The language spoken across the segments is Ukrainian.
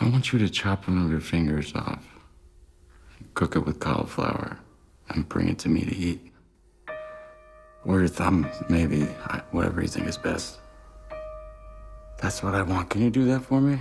I want you to chop one of your fingers off, cook it with cauliflower, and bring it to me to eat. Or your thumb, maybe, whatever you think is best. That's what I want. Can you do that for me?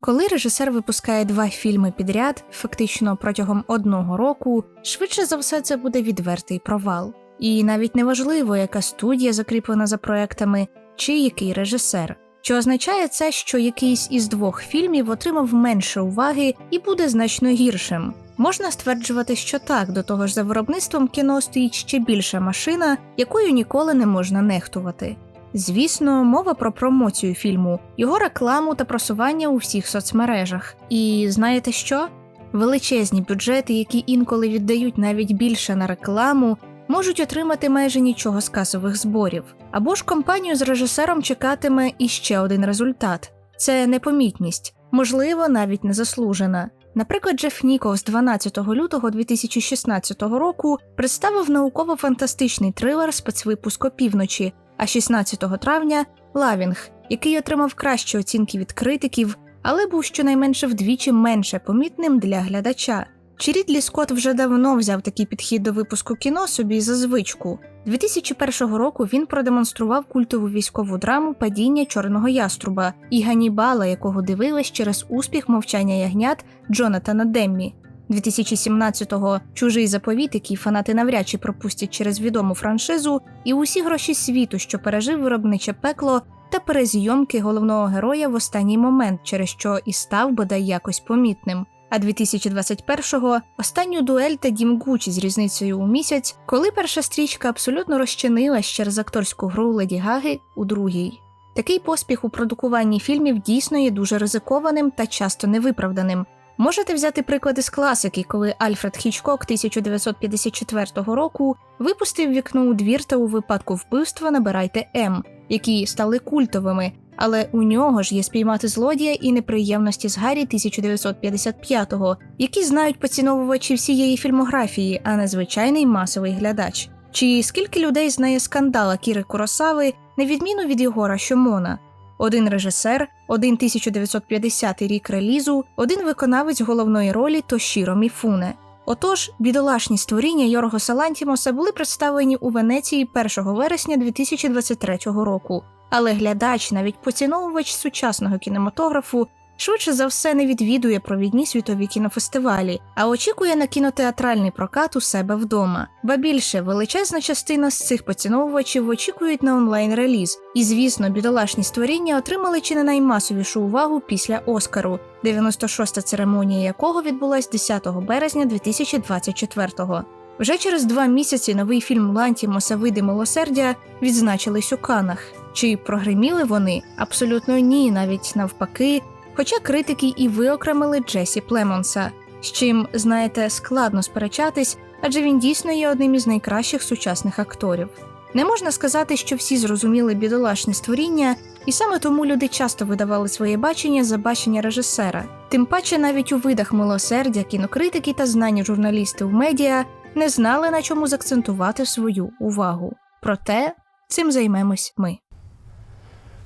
Коли режисер випускає два фільми підряд, фактично протягом одного року, швидше за все це буде відвертий провал. І навіть не важливо, яка студія закріплена за проектами, чи який режисер. Чи означає це, що якийсь із двох фільмів отримав менше уваги і буде значно гіршим? Можна стверджувати, що так, до того ж за виробництвом кіно стоїть ще більша машина, якою ніколи не можна нехтувати. Звісно, мова про промоцію фільму, його рекламу та просування у всіх соцмережах. І знаєте що? Величезні бюджети, які інколи віддають навіть більше на рекламу, можуть отримати майже нічого з касових зборів. Або ж компанію з режисером чекатиме іще один результат це непомітність, можливо, навіть незаслужена. Наприклад, Джеф Ніколс 12 лютого 2016 року представив науково-фантастичний трилер спецвипуск опівночі, а 16 травня Лавінг, який отримав кращі оцінки від критиків, але був щонайменше вдвічі менше помітним для глядача. Чи Рідлі Скотт вже давно взяв такий підхід до випуску кіно собі за звичку. 2001 року він продемонстрував культову військову драму Падіння чорного яструба і Ганібала, якого дивились через успіх мовчання ягнят Джонатана Деммі. 2017-го чужий заповіт, який фанати навряд чи пропустять через відому франшизу, і усі гроші світу, що пережив виробниче пекло, та перезйомки головного героя в останній момент, через що і став бодай якось помітним. А 2021-го останню дуель та дім Гучі з різницею у місяць, коли перша стрічка абсолютно розчинилась через акторську гру Леді Гаги у другій. Такий поспіх у продукуванні фільмів дійсно є дуже ризикованим та часто невиправданим. Можете взяти приклади з класики, коли Альфред Хічкок 1954 року випустив вікно у двір та у випадку вбивства набирайте М, які стали культовими, але у нього ж є спіймати злодія і неприємності з Гаррі 1955-го, які знають поціновувачі всієї фільмографії, а не звичайний масовий глядач. Чи скільки людей знає скандала Кіри Куросави, на відміну від Єгора Щомона? Один режисер, один 1950 рік релізу, один виконавець головної ролі Тошіро Міфуне. Отож, бідолашні створіння Йорго Салантімоса були представлені у Венеції 1 вересня 2023 року. Але глядач, навіть поціновувач сучасного кінематографу, швидше за все не відвідує провідні світові кінофестивалі, а очікує на кінотеатральний прокат у себе вдома. Ба більше величезна частина з цих поціновувачів очікують на онлайн-реліз, і звісно, бідолашні створіння отримали чи не наймасовішу увагу після Оскару, 96-та церемонія якого відбулась 10 березня 2024-го. Вже через два місяці новий фільм Лантімоса Види милосердя відзначились у Канах. Чи прогреміли вони? Абсолютно ні, навіть навпаки. Хоча критики і виокремили Джесі Племонса, з чим, знаєте, складно сперечатись, адже він дійсно є одним із найкращих сучасних акторів. Не можна сказати, що всі зрозуміли бідолашні створіння, і саме тому люди часто видавали своє бачення за бачення режисера. Тим паче, навіть у видах милосердя, кінокритики та знані журналісти в медіа не знали, на чому закцентувати свою увагу. Проте цим займемось ми.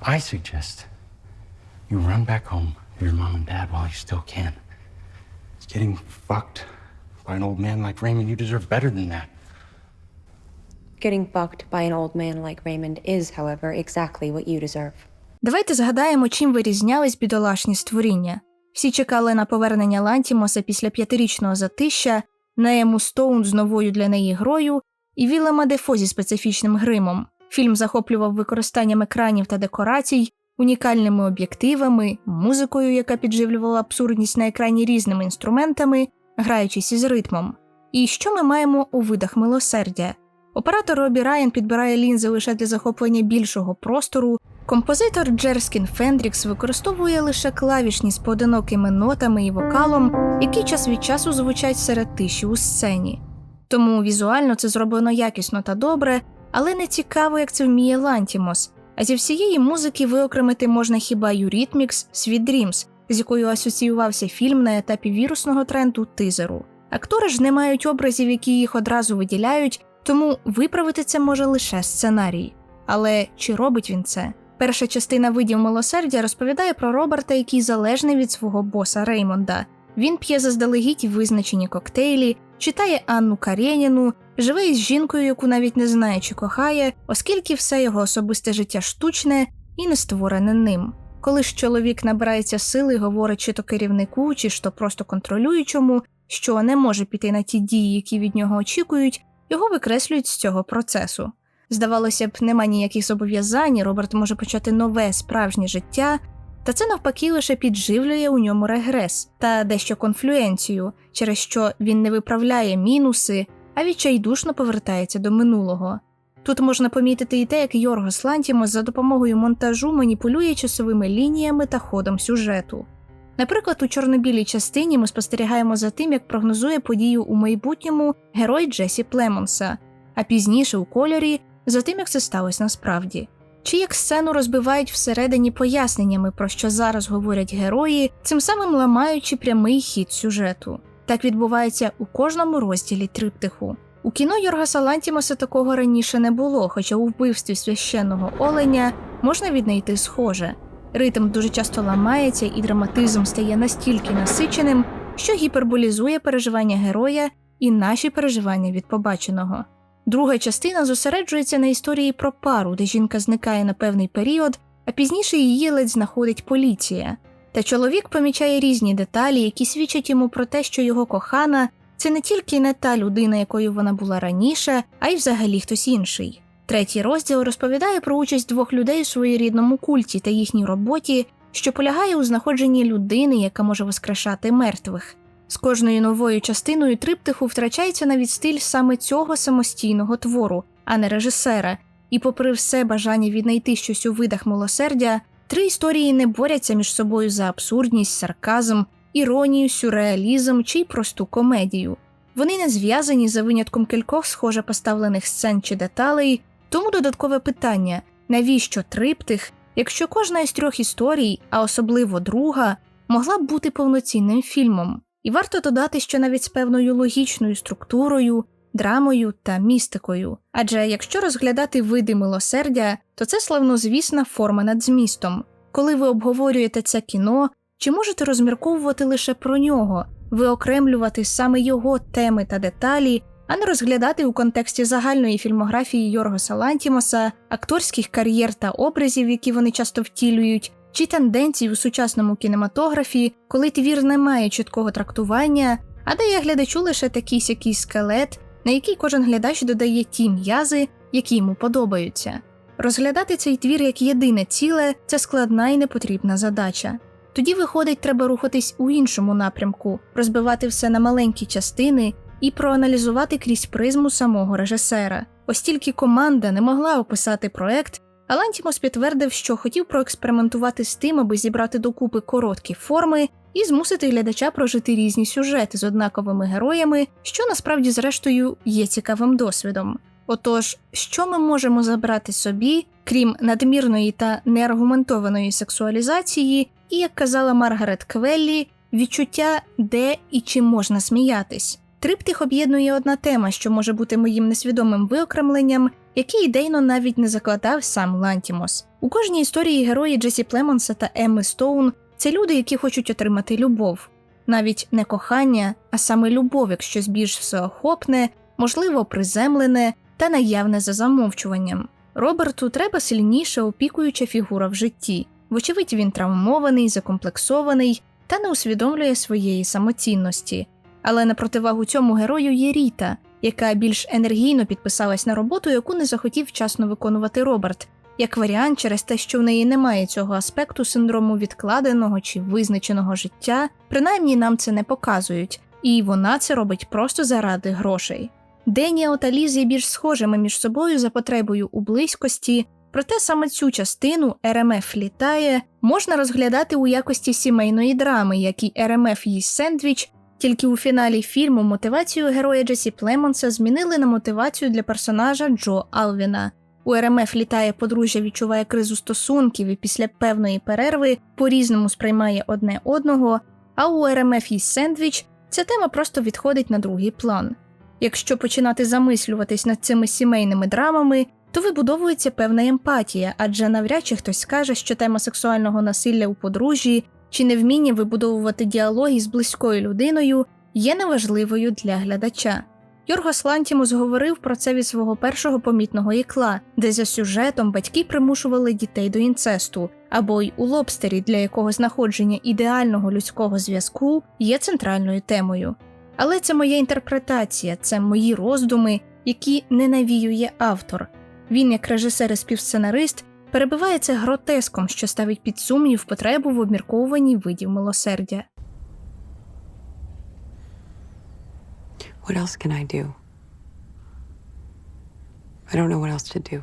I suggest you run back home to your mom and dad while you still can. Getting fucked by an old man like Raymond, you deserve better than that. Getting fucked by an old man like Raymond is, however, exactly what you deserve. Давайте згадаємо, чим вирізнялись бідолашні створіння. Всі чекали на повернення Лантімоса після п'ятирічного затища, на Ему Стоун з новою для неї грою і Вілема Дефо зі специфічним гримом. Фільм захоплював використанням екранів та декорацій, унікальними об'єктивами, музикою, яка підживлювала абсурдність на екрані різними інструментами, граючись із ритмом. І що ми маємо у видах милосердя? Оператор Робі Райан підбирає лінзи лише для захоплення більшого простору. Композитор Джерскін Фендрікс використовує лише клавішні з поодинокими нотами і вокалом, які час від часу звучать серед тиші у сцені. Тому візуально це зроблено якісно та добре, але не цікаво, як це вміє Лантімос. А зі всієї музики виокремити можна хіба Юрітмікс Sweet Dreams, з якою асоціювався фільм на етапі вірусного тренду тизеру. Актори ж не мають образів, які їх одразу виділяють, тому виправити це може лише сценарій. Але чи робить він це? Перша частина видів милосердя розповідає про Роберта, який залежний від свого боса Реймонда. Він п'є заздалегідь визначені коктейлі, читає Анну Карєніну, живе із жінкою, яку навіть не знає чи кохає, оскільки все його особисте життя штучне і не створене ним. Коли ж чоловік набирається сили, говорить чи то керівнику, чи ж то просто контролюючому, що не може піти на ті дії, які від нього очікують, його викреслюють з цього процесу. Здавалося б, нема ніяких зобов'язань, Роберт може почати нове справжнє життя, та це навпаки лише підживлює у ньому регрес та дещо конфлюенцію, через що він не виправляє мінуси, а відчайдушно повертається до минулого. Тут можна помітити і те, як Йоргос Лантімос за допомогою монтажу маніпулює часовими лініями та ходом сюжету. Наприклад, у чорно-білій частині ми спостерігаємо за тим, як прогнозує подію у майбутньому герой Джесі Племонса, а пізніше у кольорі за тим, як це сталося насправді. Чи як сцену розбивають всередині поясненнями, про що зараз говорять герої, цим самим ламаючи прямий хід сюжету. Так відбувається у кожному розділі триптиху. У кіно Йоргаса Лантімоса такого раніше не було, хоча у вбивстві священного оленя можна віднайти схоже. Ритм дуже часто ламається, і драматизм стає настільки насиченим, що гіперболізує переживання героя і наші переживання від побаченого. Друга частина зосереджується на історії про пару, де жінка зникає на певний період, а пізніше її ледь знаходить поліція. Та чоловік помічає різні деталі, які свідчать йому про те, що його кохана це не тільки не та людина, якою вона була раніше, а й взагалі хтось інший. Третій розділ розповідає про участь двох людей у своєрідному культі та їхній роботі, що полягає у знаходженні людини, яка може воскрешати мертвих. З кожною новою частиною триптиху втрачається навіть стиль саме цього самостійного твору, а не режисера. І, попри все бажання віднайти щось у видах милосердя, три історії не борються між собою за абсурдність, сарказм, іронію, сюрреалізм чи й просту комедію. Вони не зв'язані за винятком кількох схоже поставлених сцен чи деталей, тому додаткове питання: навіщо триптих, якщо кожна із трьох історій, а особливо друга, могла б бути повноцінним фільмом? І варто додати, що навіть з певною логічною структурою, драмою та містикою. Адже якщо розглядати види милосердя, то це славнозвісна форма над змістом. Коли ви обговорюєте це кіно, чи можете розмірковувати лише про нього, виокремлювати саме його теми та деталі, а не розглядати у контексті загальної фільмографії Йоргоса Лантімоса, акторських кар'єр та образів, які вони часто втілюють, чи тенденцій у сучасному кінематографі, коли твір не має чіткого трактування, а дає глядачу лише такий сякий скелет, на який кожен глядач додає ті м'язи, які йому подобаються. Розглядати цей твір як єдине ціле це складна і непотрібна задача. Тоді, виходить, треба рухатись у іншому напрямку, розбивати все на маленькі частини і проаналізувати крізь призму самого режисера. Ось тільки команда не могла описати проект, а Лантімос підтвердив, що хотів проекспериментувати з тим, аби зібрати докупи короткі форми і змусити глядача прожити різні сюжети з однаковими героями, що насправді, зрештою, є цікавим досвідом. Отож, що ми можемо забрати собі, крім надмірної та неаргументованої сексуалізації, і, як казала Маргарет Квеллі, відчуття, де і чим можна сміятись. Триптих об'єднує одна тема, що може бути моїм несвідомим виокремленням, який ідейно навіть не закладав сам Лантімос. У кожній історії герої Джесі Племонса та Емми Стоун це люди, які хочуть отримати любов, навіть не кохання, а саме любов, як щось більш всеохопне, можливо, приземлене та наявне за замовчуванням. Роберту треба сильніша опікуюча фігура в житті. Вочевидь, він травмований, закомплексований та не усвідомлює своєї самоцінності. Але на противагу цьому герою є Ріта, яка більш енергійно підписалась на роботу, яку не захотів вчасно виконувати Роберт, як варіант через те, що в неї немає цього аспекту синдрому відкладеного чи визначеного життя, принаймні нам це не показують, і вона це робить просто заради грошей. Деніел та Ліз є більш схожими між собою за потребою у близькості, проте саме цю частину РМФ літає можна розглядати у якості сімейної драми, як і РМФ їсть сендвіч. Тільки у фіналі фільму мотивацію героя Джесі Племонса змінили на мотивацію для персонажа Джо Алвіна. У РМФ літає подружжя відчуває кризу стосунків і після певної перерви по-різному сприймає одне одного, а у РМФ їсть сендвіч ця тема просто відходить на другий план. Якщо починати замислюватись над цими сімейними драмами, то вибудовується певна емпатія, адже навряд чи хтось скаже, що тема сексуального насилля у подружжі чи невміння вибудовувати діалоги з близькою людиною є неважливою для глядача. Йоргос Лантімус говорив про це від свого першого помітного ікла, де за сюжетом батьки примушували дітей до інцесту, або й у лобстері, для якого знаходження ідеального людського зв'язку є центральною темою. Але це моя інтерпретація, це мої роздуми, які не навіює автор. Він, як режисер і співсценарист, перебиває це гротеском, що ставить під сумнів потребу в обмірковуванні видів милосердя. What else can I do? I don't know what else to do.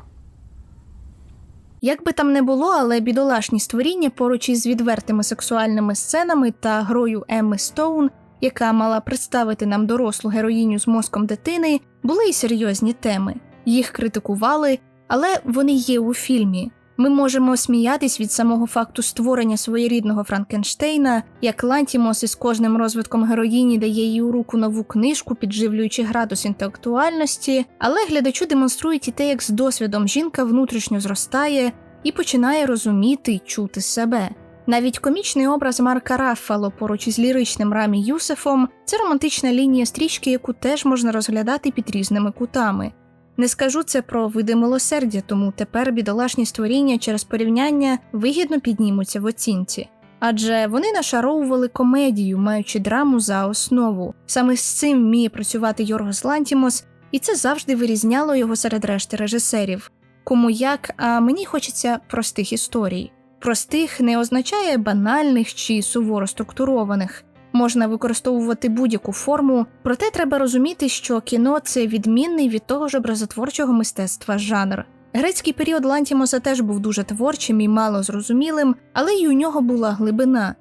Як би там не було, але бідолашні створіння поруч із відвертими сексуальними сценами та грою Емми Стоун, яка мала представити нам дорослу героїню з мозком дитини, були й серйозні теми. Їх критикували, але вони є у фільмі. Ми можемо сміятись від самого факту створення своєрідного Франкенштейна, як Лантімос із кожним розвитком героїні дає їй у руку нову книжку, підживлюючи градус інтелектуальності, але глядачу демонструють і те, як з досвідом жінка внутрішньо зростає і починає розуміти й чути себе. Навіть комічний образ Марка Раффало поруч із ліричним Рамі Юсефом це романтична лінія стрічки, яку теж можна розглядати під різними кутами. Не скажу це про види милосердя, тому тепер бідолашні створіння через порівняння вигідно піднімуться в оцінці. Адже вони нашаровували комедію, маючи драму за основу. Саме з цим вміє працювати Йоргос Лантімос, і це завжди вирізняло його серед решти режисерів. Кому як, а мені хочеться простих історій. Простих не означає банальних чи суворо структурованих. Можна використовувати будь-яку форму, проте треба розуміти, що кіно це відмінний від того ж образотворчого мистецтва жанр. Грецький період Лантімоса теж був дуже творчим і мало зрозумілим, але й у нього була глибина.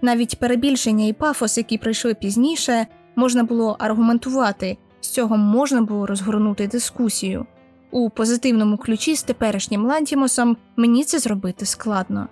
Навіть перебільшення і пафос, які прийшли пізніше, можна було аргументувати, з цього можна було розгорнути дискусію. У позитивному ключі з теперішнім Лантімосом мені це зробити складно.